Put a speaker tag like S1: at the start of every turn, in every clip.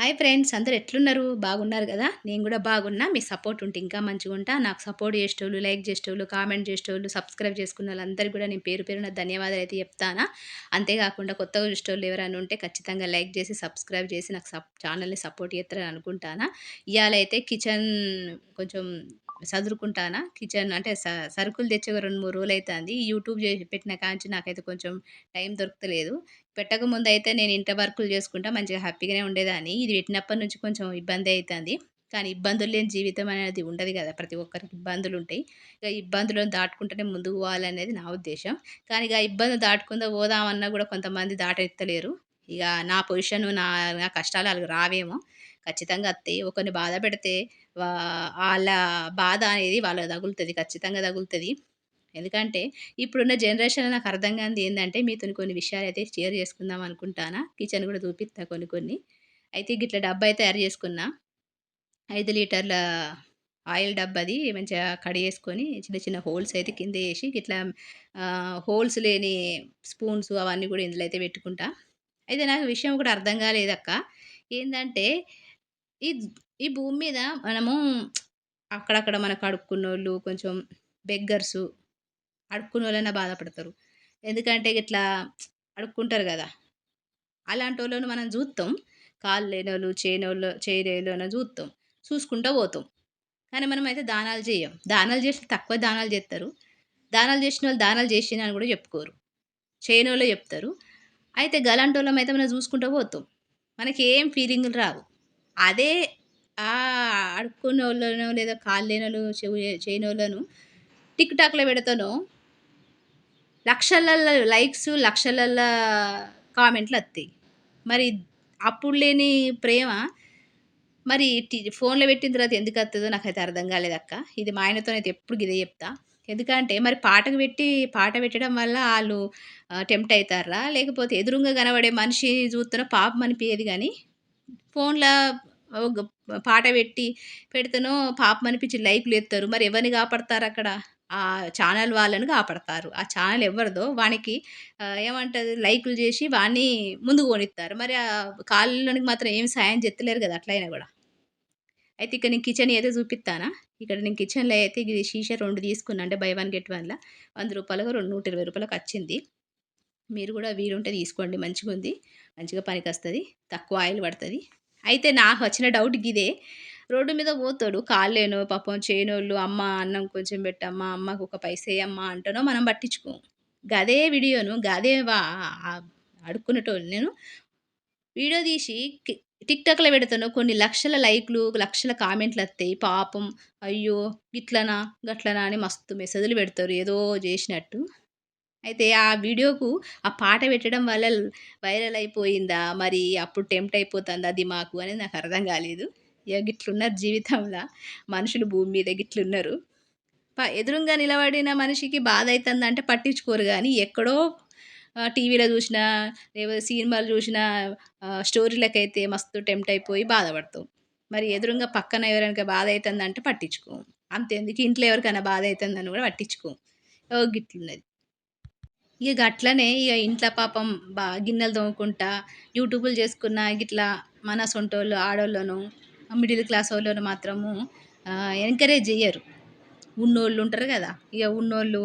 S1: Hi friends అందరు ఎట్లున్నారు? బాగున్నారు కదా? నేను కూడా బాగున్నా. మీ సపోర్ట్ ఉంటే ఇంకా మంచిగా ఉంటా. నాకు సపోర్ట్ చేసేటోళ్ళు లైక్ చేసేటోళ్ళు కామెంట్ చేసేటోళ్ళు సబ్స్క్రైబ్ చేసుకున్న వాళ్ళందరికీ కూడా నేను పేరు పేరున ధన్యవాదాలు అయితే చెప్తానా. అంతేకాకుండా కొత్తగా చూసేటోళ్ళు ఎవరైనా ఉంటే ఖచ్చితంగా లైక్ చేసి సబ్స్క్రైబ్ చేసి నాకు సప్ ఛానల్ని సపోర్ట్ చేస్తారని అనుకుంటానా. ఇవాళ అయితే కిచెన్ కొంచెం చదురుకుంటానా కిచెన్ అంటే స సరుకులు తెచ్చి రెండు మూడు రోజులు అవుతుంది యూట్యూబ్ చేసి పెట్టిన కాంచి నాకైతే కొంచెం టైం దొరకలేదు పెట్టక ముందు అయితే నేను ఇంట వర్కులు చేసుకుంటా మంచిగా హ్యాపీగానే ఉండేదాన్ని. ఇది పెట్టినప్పటి నుంచి కొంచెం ఇబ్బంది అవుతుంది కానీ ఇబ్బందులు లేని జీవితం అనేది ఉండదు కదా ప్రతి ఒక్కరికి ఇబ్బందులు ఉంటాయి. ఇక ఇబ్బందులను దాటుకుంటేనే ముందుకు పోవాలనేది నా ఉద్దేశం. కానీ ఇక ఇబ్బంది దాటుకుందా పోదామన్నా కూడా కొంతమంది దాటెత్తలేరు. ఇక నా పొజిషన్ నా నా కష్టాలు వాళ్ళకి రావేమో. ఖచ్చితంగా వస్తాయి ఒకరిని బాధ పెడితే వాళ్ళ బాధ అనేది వాళ్ళకి తగులుతుంది ఖచ్చితంగా తగులుతుంది. ఎందుకంటే ఇప్పుడున్న జనరేషన్ నాకు అర్థం కానిది ఏంటంటే మీతో కొన్ని విషయాలు అయితే షేర్ చేసుకుందాం అనుకుంటానా? కిచెన్ కూడా చూపిస్తా కొన్ని కొన్ని. అయితే గిట్ల డబ్బా అయితే తయారు చేసుకున్నా. ఐదు లీటర్ల ఆయిల్ డబ్బాది మంచిగా కడిగేసుకొని చిన్న చిన్న హోల్స్ అయితే కింద వేసి ఇట్లా హోల్స్ లేని స్పూన్స్ అవన్నీ కూడా ఇందులో అయితే పెట్టుకుంటా. అయితే నాకు విషయం కూడా అర్థం కాలేదక్క. ఏంటంటే ఈ ఈ భూమి మీద మనము అక్కడక్కడ మనకు అడుక్కున్నోళ్ళు కొంచెం బెగ్గర్సు అడుక్కున్నోళ్ళైనా బాధపడతారు. ఎందుకంటే ఇట్లా అడుక్కుంటారు కదా. అలాంటి వాళ్ళను మనం చూస్తాం కాళ్ళు లేనోళ్ళు చేయనోళ్ళు చేయలేని చూస్తాం చూసుకుంటూ పోతాం. కానీ మనం అయితే దానాలు చేయం. దానాలు చేసి తక్కువ దానాలు చేస్తారు దానాలు చేసిన వాళ్ళు దానాలు చేసిన అని కూడా చెప్పుకోరు. చేయని వాళ్ళు చెప్తారు. అయితే గలాంటి వాళ్ళం అయితే మనం చూసుకుంటూ పోతాం. మనకి ఏం ఫీలింగ్లు రావు. అదే అడుక్కునే వాళ్ళను లేదా కాళ్ళు లేని వాళ్ళు చేయని వాళ్ళను టిక్ టాక్లో పెడతాను. లక్షలల్లో లైక్స్ లక్షలల్లో కామెంట్లు వస్తాయి మరి అప్పుడు లేని ప్రేమ మరి ఫోన్లో పెట్టిన తర్వాత ఎందుకు వస్తుందో నాకైతే అర్థం కాలేదు అక్క. ఇది మా ఆయనతో అయితే ఎప్పుడు ఇదే చెప్తా. ఎందుకంటే మరి పాటకు పెట్టి పాట పెట్టడం వల్ల వాళ్ళు టెంప్ట్ అవుతారా? లేకపోతే ఎదురుగా కనబడే మనిషి చూస్తున్న పాపం అనిపించేది కానీ ఫోన్లో పాట పెట్టి పెడితేనో పాపం అనిపించి లైక్లు ఎత్తారు మరి ఎవరిని కాపాడతారు అక్కడ? ఆ ఛానల్ వాళ్ళని కాపాడతారు. ఆ ఛానల్ ఎవరిదో వానికి ఏమంటుంది లైకులు చేసి వాడిని ముందుకు కొనిస్తారు మరి ఆ కాళ్ళలోనికి మాత్రం ఏం సాయం చెత్తలేరు కదా అట్లయినా కూడా. అయితే ఇక్కడ నేను కిచెన్ అయితే చూపిస్తానా ఇక్కడ నేను కిచెన్లో అయితే ఇది షీషా రెండు తీసుకున్నా. అంటే బై వన్ గెట్ వన్లో. వంద రూపాయలుగా రెండు నూట ఇరవై రూపాయలకు వచ్చింది. మీరు కూడా వీలుంటే తీసుకోండి మంచిగా ఉంది. మంచిగా పనికి వస్తుంది తక్కువ ఆయిల్ పడుతుంది. అయితే నాకు వచ్చిన డౌట్ ఇదే రోడ్డు మీద పోతాడు కాళ్ళేనో పాపం చేయనోళ్ళు అమ్మ అన్నం కొంచెం పెట్టమ్మా అమ్మకు ఒక పైసే అమ్మ అంటానో మనం పట్టించుకోం. గదే వీడియోను గదే వా అడుక్కునేటోళ్ళు నేను వీడియో తీసి టిక్టాక్లో పెడతాను కొన్ని లక్షల లైక్లు లక్షల కామెంట్లు వస్తాయి. పాపం అయ్యో గిట్లనా గట్లనా అని మస్తు మెసేజ్లు పెడతారు ఏదో చేసినట్టు. అయితే ఆ వీడియోకు ఆ పాట పెట్టడం వల్ల వైరల్ అయిపోయిందా? మరి అప్పుడు టెంప్ట్ అయిపోతుందా అది మాకు అనేది నాకు అర్థం కాలేదు. ఇక గిట్లున్నారు జీవితంలో. మనుషులు భూమి మీద గిట్లున్నారు. ఎదురుగా నిలబడిన మనిషికి బాధ అవుతుందంటే పట్టించుకోరు కానీ ఎక్కడో టీవీలో చూసినా లేకపోతే సినిమాలు చూసినా స్టోరీలకైతే మస్తు టెంప్ట్ అయిపోయి బాధపడతాం. మరి ఎదురుగా పక్కన ఎవరైనా బాధ అవుతుందంటే పట్టించుకోం. అంతేందుకు ఇంట్లో ఎవరికైనా బాధ అవుతుందని కూడా పట్టించుకోం. గిట్లున్నది. ఇక అట్లనే ఇక ఇంట్లో పాపం బా గిన్నెలు తోముకుంటా యూట్యూబ్లు చేసుకున్న గిట్లా మన సొంటోళ్ళు ఆడోళ్ళను మిడిల్ క్లాస్ వాళ్ళను మాత్రము ఎంకరేజ్ చేయరు ఉన్నోళ్ళు ఉంటారు కదా ఇక ఉన్నోళ్ళు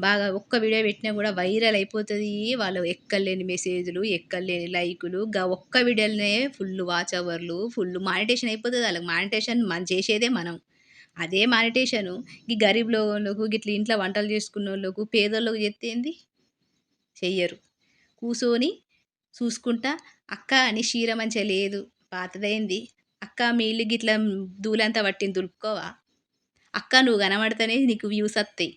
S1: బాగా ఒక్క వీడియో పెట్టినా కూడా వైరల్ అయిపోతుంది. వాళ్ళు ఎక్కలేని మెసేజ్లు ఎక్కలేని లైకులు గా ఒక్క వీడియోలనే ఫుల్ వాచ్ అవర్లు ఫుల్ మానిటేషన్ అయిపోతుంది. వాళ్ళకి మానిటేషన్ మన చేసేదే మనం. అదే మానిటేషను. ఈ గరీబ్లోళ్ళకు గిట్ల ఇంట్లో వంటలు చేసుకున్న వాళ్ళకు పేదోళ్ళకు చెప్తే చెయ్యరు. కూసోని చూసుకుంటా అక్క అని చీర మంచిగా లేదు పాతదైంది. అక్క మీ ఇల్లు గిట్ల దూలంతా పట్టింది దులుపుకోవా? అక్క నువ్వు కనబడితేనే నీకు వ్యూస్ వస్తాయి.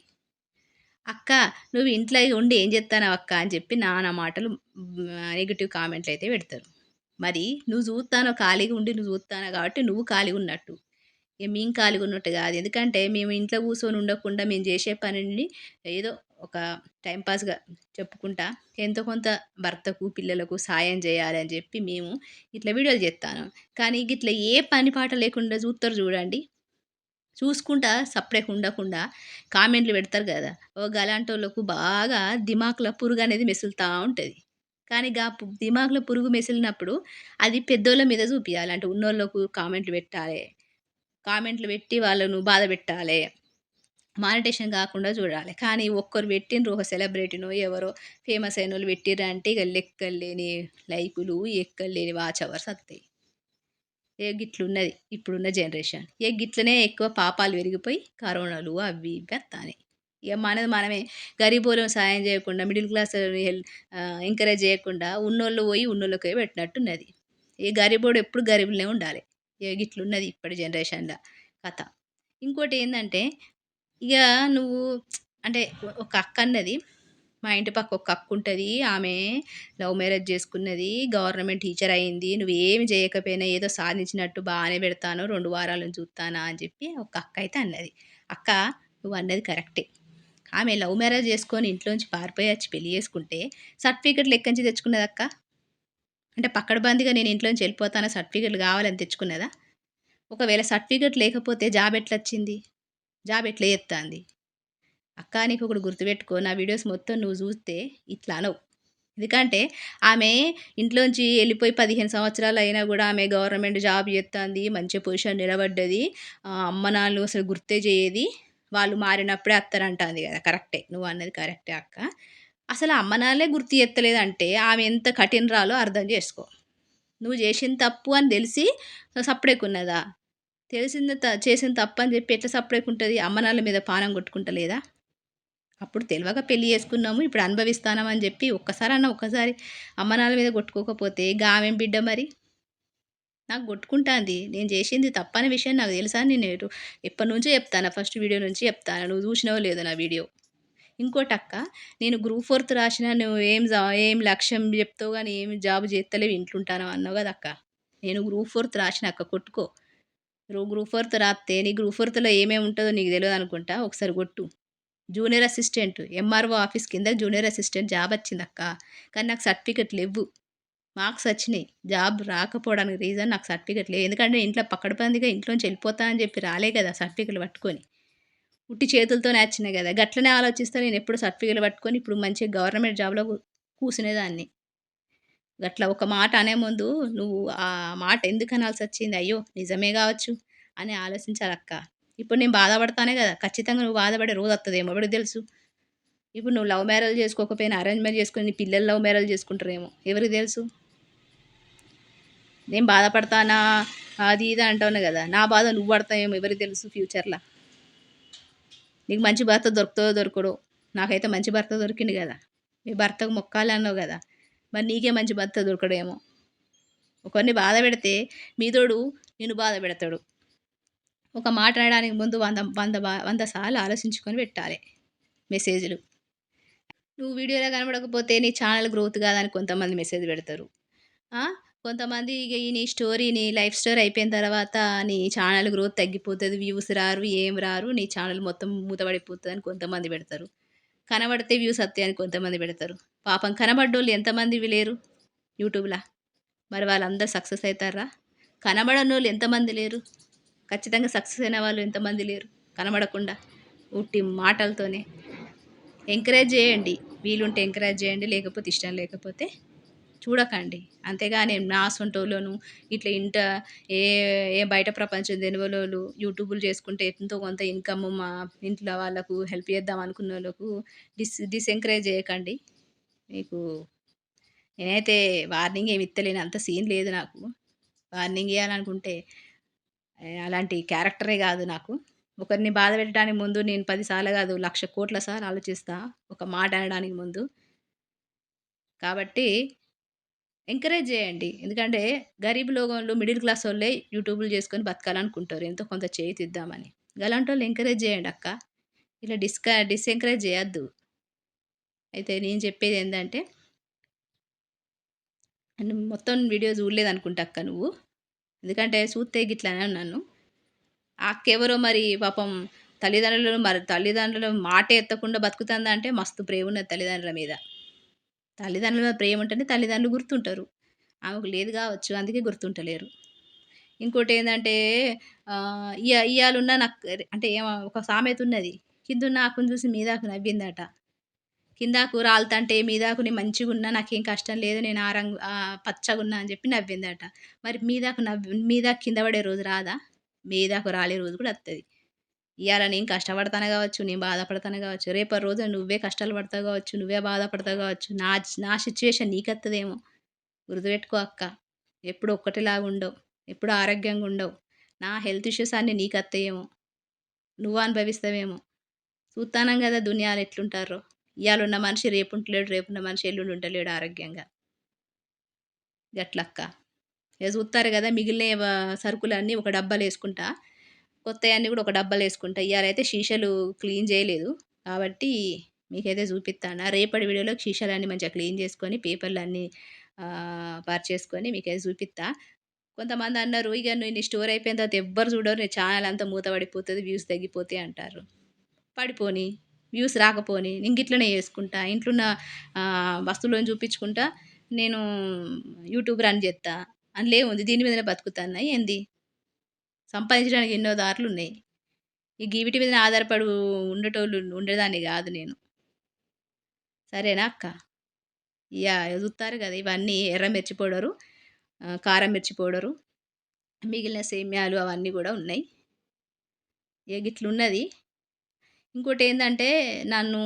S1: అక్క నువ్వు ఇంట్లో ఉండి ఏం చెప్తాను అక్క? అని చెప్పి నానా మాటలు నెగిటివ్ కామెంట్లు అయితే పెడతారు. మరి నువ్వు చూస్తానో ఖాళీగా ఉండి నువ్వు చూస్తాను కాబట్టి నువ్వు ఖాళీగా ఉన్నట్టు. ఇక మేము ఖాళీగా ఉన్నట్టు కాదు. ఎందుకంటే మేము ఇంట్లో కూర్చొని ఉండకుండా మేము చేసే పనిని ఏదో ఒక టైంపాస్గా చెప్పుకుంటా ఎంతో కొంత భర్తకు పిల్లలకు సాయం చేయాలని చెప్పి మేము ఇట్లా వీడియోలు చేస్తాను. కానీ ఇట్లా ఏ పని పాట లేకుండా చూస్తారు చూడండి. చూసుకుంటా సపరేట్ ఉండకుండా కామెంట్లు పెడతారు కదా. ఓ గలాంటి వాళ్ళకు బాగా దిమాకుల పురుగు అనేది మెసులుతూ ఉంటుంది. కానీ గా దిమాకులో పురుగు మెసిలినప్పుడు అది పెద్దోళ్ళ మీద చూపించాలి అంటే ఉన్నోళ్ళకు కామెంట్లు పెట్టాలి. కామెంట్లు పెట్టి వాళ్ళను బాధ పెట్టాలి. మానిటేషన్ కాకుండా చూడాలి. కానీ ఒక్కరు పెట్టిండ్రు ఒక సెలబ్రిటీనో ఎవరో ఫేమస్ అయిన వాళ్ళు పెట్టిర్రు అంటే ఇక లెక్కలేని లైకులు, ఎక్కలేని వాచ్ అవర్స్ వస్తాయి ఏ గిట్లున్నది ఇప్పుడున్న జనరేషన్. ఏ గిట్లనే ఎక్కువ పాపాలు పెరిగిపోయి కరోనాలు అవి ఇవి వత్తాన్నాయి. ఇక మనది మనమే గరీబోలం సాయం చేయకుండా మిడిల్ క్లాస్ ఎంకరేజ్ చేయకుండా ఉన్నోళ్ళు పోయి ఉన్నోళ్ళకే పెట్టినట్టున్నది. ఈ గరీబోడు ఎప్పుడు గరీబులనే ఉండాలి. ఏ గిట్లున్నది ఇప్పటి జనరేషన్లో కథ. ఇంకోటి ఏంటంటే ఇక నువ్వు అంటే ఒక అక్క అన్నది మా ఇంటి పక్క ఒక అక్క ఉంటుంది ఆమె లవ్ మ్యారేజ్ చేసుకున్నది. గవర్నమెంట్ టీచర్ అయింది. నువ్వేమి చేయకపోయినా ఏదో సాధించినట్టు బాగానే పెడతాను. రెండు వారాలు చూస్తానా అని చెప్పి ఒక అక్క అయితే అన్నది. అక్క నువ్వు అన్నది కరెక్టే. ఆమె లవ్ మ్యారేజ్ చేసుకొని ఇంట్లోంచి పారిపోయి వచ్చి పెళ్ళి చేసుకుంటే సర్టిఫికెట్ లెక్కించి తెచ్చుకున్నది అక్క అంటే పక్కడబందీగా నేను ఇంట్లోంచి వెళ్ళిపోతాను సర్టిఫికెట్లు కావాలని తెచ్చుకున్నదా? ఒకవేళ సర్టిఫికేట్ లేకపోతే జాబ్ ఎట్లా వచ్చింది జాబ్ ఎట్లా చేత్తాంది? అక్క నీకొకటి గుర్తుపెట్టుకో నా వీడియోస్ మొత్తం నువ్వు చూస్తే ఇట్లా అనవు. ఎందుకంటే ఆమె ఇంట్లోంచి వెళ్ళిపోయి పదిహేను సంవత్సరాలు అయినా కూడా ఆమె గవర్నమెంట్ జాబ్ చేస్తుంది మంచి పొజిషన్ నిలబడ్డది. అమ్మ నాన్నలు అసలు గుర్తే చేయది. వాళ్ళు మారినప్పుడే అత్తరంటుంది కదా కరెక్టే. నువ్వు అన్నది కరెక్టే అక్క. అసలు అమ్మ నాన్నలే గుర్తు చేత్తలేదంటే ఆమె ఎంత కఠినరాలో అర్థం చేసుకో. నువ్వు చేసిన తప్పు అని తెలిసి సప్పుడేకున్నదా? తెలిసింది త చేసిన తప్పని చెప్పి ఎట్లా సపరేట్ అమ్మ అమ్మనాళ్ళ మీద పానం కొట్టుకుంటలేదా? అప్పుడు తెలవక పెళ్ళి చేసుకున్నాము. ఇప్పుడు అనుభవిస్తానం అని చెప్పి అన్న ఒక్కసారి అమ్మ నాన్నల మీద కొట్టుకోకపోతే గామేం బిడ్డ మరి? నాకు కొట్టుకుంటాంది. నేను చేసింది తప్పని విషయం నాకు తెలుసా నేను ఎప్పటి నుంచో చెప్తాను. ఫస్ట్ వీడియో నుంచి చెప్తాను. నువ్వు చూసినావో లేదో నా వీడియో. ఇంకోటక్క నేను గ్రూప్ ఫోర్త్ రాసినా నువ్వు ఏం ఏం లక్ష్యం చెప్తావు కానీ ఏమి జాబ్ చేత్తలేవు ఇంట్లుంటానవు అన్నావు కదా అక్క నేను గ్రూప్ ఫోర్త్ రాసిన అక్క కొట్టుకో. గ్రూప్ ఫోర్త్ రాపితే నీ గ్రూప్ ఫోర్త్‌లో ఏమేమి ఉంటుందో నీకు తెలియదు అనుకుంటా ఒకసారి కొట్టు. జూనియర్ అసిస్టెంట్ ఎంఆర్‌ఓ ఆఫీస్ కింద జూనియర్ అసిస్టెంట్ జాబ్ వచ్చిందక్క. కానీ నాకు సర్టిఫికెట్ లేవు మార్క్స్ వచ్చినాయి. జాబ్ రాకపోవడానికి రీజన్ నాకు సర్టిఫికెట్ లేవు. ఎందుకంటే ఇంట్లో పక్కడబందీగా ఇంట్లోంచి వెళ్ళిపోతా అని చెప్పి రాలే కదా! సర్టిఫికెట్ పట్టుకొని. ఉట్టి చేతులతోనే వచ్చినాయి కదా గట్లనే ఆలోచిస్తే నేను ఎప్పుడు సర్టిఫికెట్ పట్టుకొని ఇప్పుడు మంచిగా గవర్నమెంట్ జాబ్‌లో కూర్చునేదాన్ని గట్ల ఒక మాట అనే ముందు నువ్వు ఆ మాట ఎందుకు అనాల్సి వచ్చింది అయ్యో! నిజమే కావచ్చు అని ఆలోచించాలక్క. ఇప్పుడు నేను బాధపడతానే కదా ఖచ్చితంగా నువ్వు బాధపడే రోజు వస్తుందేమో ఎవరికి తెలుసు? ఇప్పుడు నువ్వు లవ్ మ్యారేజ్ చేసుకోకపోయినా అరేంజ్ మ్యారేజ్ నీ పిల్లలు లవ్ మ్యారేజ్ చేసుకుంటారేమో ఎవరికి తెలుసు? నేను బాధపడతానా అది ఇది అంటున్నావు కదా నా బాధ నువ్వు పడతావేమో ఎవరికి తెలుసు ఫ్యూచర్లో నీకు మంచి భర్త దొరుకుతుందో దొరకడో. నాకైతే మంచి భర్త దొరికిండు కదా మీ భర్తకు మొక్కాలి అన్నావు కదా మరి నీకే మంచి భర్త దొరకడేమో. ఒకరిని బాధ పెడితే మీతోడు నిన్ను బాధ పెడతాడు. ఒక మాట ముందు వంద వంద వంద సార్లు ఆలోచించుకొని పెట్టాలి మెసేజ్‌లు. నువ్వు వీడియోలో కనబడకపోతే నీ ఛానల్ గ్రోత్ కాదని కొంతమంది మెసేజ్ పెడతారు. కొంతమంది ఇక నీ స్టోరీ నీ లైఫ్ స్టోరీ అయిపోయిన తర్వాత నీ ఛానల్ గ్రోత్ తగ్గిపోతుంది వ్యూస్ రారు, ఏం రారు. నీ ఛానల్ మొత్తం మూతపడిపోతదని కొంతమంది పెడతారు. కనబడితే వ్యూస్ వస్తాయని కొంతమంది పెడతారు. పాపం కనబడ్డోళ్ళు ఎంతమంది లేరు యూట్యూబ్లా మరి వాళ్ళందరూ సక్సెస్ అయితార్రా? కనబడనోళ్ళు ఎంతమంది లేరు? ఖచ్చితంగా సక్సెస్ అయిన వాళ్ళు ఎంతమంది లేరు? కనబడకుండా. ఉట్టి మాటలతోనే. ఎంకరేజ్ చేయండి. వీలుంటే ఎంకరేజ్ చేయండి. లేకపోతే ఇష్టం లేకపోతే చూడకండి. అంతేగాని నా అసంటోళ్ళను ఇట్లా ఇంట ఏ ఏ బయట ప్రపంచం తెలవనోళ్ళు యూట్యూబ్లు చేసుకుంటే ఎంతో కొంత ఇన్‌కమ్ మా ఇంట్లో వాళ్ళకు హెల్ప్ చేద్దాం అనుకున్న వాళ్ళకు డిస్ డిసెంకరేజ్ చేయకండి. మీకు నేనైతే వార్నింగ్ ఏమి ఇత్తలేను. అంత సీన్ లేదు నాకు. వార్నింగ్ ఇవ్వాలనుకుంటే అలాంటి క్యారెక్టరే కాదు నాకు. ఒకరిని బాధ పెట్టడానికి ముందు నేను పదిసార్లు కాదు, లక్ష కోట్ల సార్లు ఆలోచిస్తా. ఒక మాట అనడానికి ముందు. కాబట్టి ఎంకరేజ్ చేయండి. ఎందుకంటే గరీబ్ లోగోళ్ళు మిడిల్ క్లాస్ వాళ్ళే యూట్యూబ్లు చేసుకొని బతకాలనుకుంటారు. ఎంతో కొంత చేయిద్దామని అలాంటి వాళ్ళు ఎంకరేజ్ చేయండి అక్క. ఇలా డిస్క డిసెంకరేజ్ చేయొద్దు. అయితే నేను చెప్పేది ఏంటంటే నువ్వు మొత్తం వీడియో చూడలేదనుకుంటా అక్క నువ్వు. ఎందుకంటే చూస్తే గిట్లనే ఉన్నాను ఆ మరి పాపం తల్లిదండ్రులు మరి తల్లిదండ్రులు మాట ఎత్తకుండా బతుకుతుందంటే మస్తు ప్రేమ ఉన్నది తల్లిదండ్రుల మీద. తల్లిదండ్రుల మీద ప్రేమ ఉంటేనే తల్లిదండ్రులు గుర్తుంటారు. ఆమెకు లేదు కావచ్చు. అందుకే గుర్తుంటలేరు. ఇంకోటి ఏంటంటే ఇయ ఇయ్యాలున్న నాకు అంటే ఏమో ఒక సామెత ఉన్నది. కిందున్న ఆకును చూసి మీదాకు నవ్విందట. కిందాకు రాలుతంటే మీదాకు నేను మంచిగా ఉన్నా నాకేం కష్టం లేదు నేను ఆ రంగు పచ్చగున్నా అని చెప్పి నవ్విందట మరి మీదాకు నవ్వి మీదాకు కింద పడే రోజు రాదా మీదాకు రాలే రోజు కూడా వస్తుంది ఇవాళ నేను కష్టపడతాను కావచ్చు నేను బాధపడతాను కావచ్చు రేపటి రోజు నువ్వే కష్టాలు పడతావు కావచ్చు నువ్వే బాధపడతావు కావచ్చు నా నా సిచ్యువేషన్ నీకు వస్తుందేమో గుర్తుపెట్టుకో అక్క ఎప్పుడు ఒక్కటిలాగా ఉండవు ఎప్పుడు ఆరోగ్యంగా ఉండవు. నా హెల్త్ ఇష్యూస్ అన్నీ నీకు వస్తాయేమో నువ్వు అనుభవిస్తావేమో. చూస్తానం కదా దునియాలు ఎట్లుంటారో ఇవాళ ఉన్న మనిషి రేపు ఉంటలేడు రేపు ఉన్న మనిషి ఎల్లుండి ఉంటలేడు ఆరోగ్యంగా. గట్లక్క. ఇక చూస్తారు కదా మిగిలిన సరుకులన్నీ ఒక డబ్బాలు వేసుకుంటా కొత్తవన్నీ కూడా ఒక డబ్బాలు వేసుకుంటా. ఇవాళైతే షీషలు క్లీన్ చేయలేదు. కాబట్టి మీకైతే చూపిస్తాను. రేపటి వీడియోలో షీషలన్నీ మంచిగా క్లీన్ చేసుకొని పేపర్లు అన్నీ పరిచేసుకొని మీకైతే చూపిస్తా. కొంతమంది అన్నారు ఇక నేను స్టోర్ అయిపోయిన తర్వాత ఎవ్వరు చూడరు. నీ ఛానల్ అంతా మూత పడిపోతుంది వ్యూస్ తగ్గిపోతాయి అంటారు. పడిపోని వ్యూస్ రాకపోని నేను ఇట్లనే చేసుకుంటా. ఇంట్లో ఉన్న వస్తువులను చూపించుకుంటా. నేను యూట్యూబ్ రన్ చేస్తా అందులో ఉంది దీని మీదనే బతుకుతాను? ఏంది? సంపాదించడానికి ఎన్నో దారులు ఉన్నాయి ఇక వీటి మీద ఆధారపడి ఉండేటోళ్ళు ఉండేదాన్ని కాదు నేను. సరేనా అక్క? ఇక చూస్తారు కదా ఇవన్నీ ఎర్ర మిర్చి పౌడరు కారం మిర్చి పౌడరు మిగిలిన సేమ్యాలు అవన్నీ కూడా ఉన్నాయి. ఇక ఇట్లున్నది ఇంకోటి ఏంటంటే నన్ను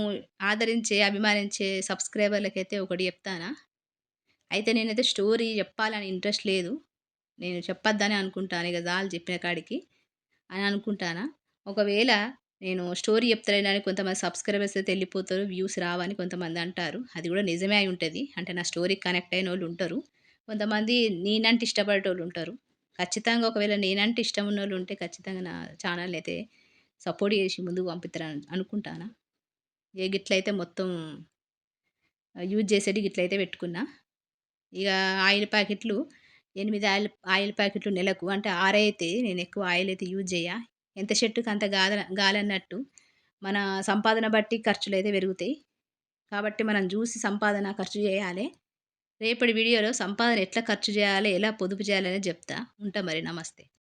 S1: ఆదరించే అభిమానించే సబ్స్క్రైబర్లకైతే ఒకటి చెప్తానా? అయితే నేనైతే స్టోరీ చెప్పాలని ఇంట్రెస్ట్ లేదు. నేను చెప్పొద్దని అనుకుంటాను ఇక జాలు చెప్పిన కాడికి అని అనుకుంటానా? ఒకవేళ నేను స్టోరీ చెప్తలేనని కొంతమంది సబ్స్క్రైబర్స్ అయితే వెళ్ళిపోతారు వ్యూస్ రావని కొంతమంది అంటారు. అది కూడా నిజమే అయి ఉంటుంది. అంటే నా స్టోరీకి కనెక్ట్ అయిన వాళ్ళు ఉంటారు. కొంతమంది నేనంటే ఇష్టపడేటోళ్ళు ఉంటారు. ఖచ్చితంగా ఒకవేళ నేనంటే ఇష్టం ఉన్న వాళ్ళు ఉంటే ఖచ్చితంగా నా ఛానల్ అయితే సపోర్ట్ చేసి ముందుకు పంపిస్తారని అనుకుంటానా? ఏ గిట్లయితే మొత్తం యూజ్ చేసేటి గిట్లయితే పెట్టుకున్నా. ఇక ఆయిల్ ప్యాకెట్లు ఎనిమిది ఆయిల్ ఆయిల్ ప్యాకెట్లు నెలకు అంటే ఆరైతే నేను ఎక్కువ ఆయిల్ అయితే యూజ్ చేయ ఎంత చెట్టుకు అంత గాల గాలన్నట్టు మన సంపాదన బట్టి ఖర్చులు అయితే పెరుగుతాయి. కాబట్టి మనం చూసి సంపాదన ఖర్చు చేయాలి. రేపటి వీడియోలో సంపాదన ఎట్లా ఖర్చు చేయాలి ఎలా పొదుపు చేయాలి అనేది చెప్తా. ఉంటా మరి నమస్తే.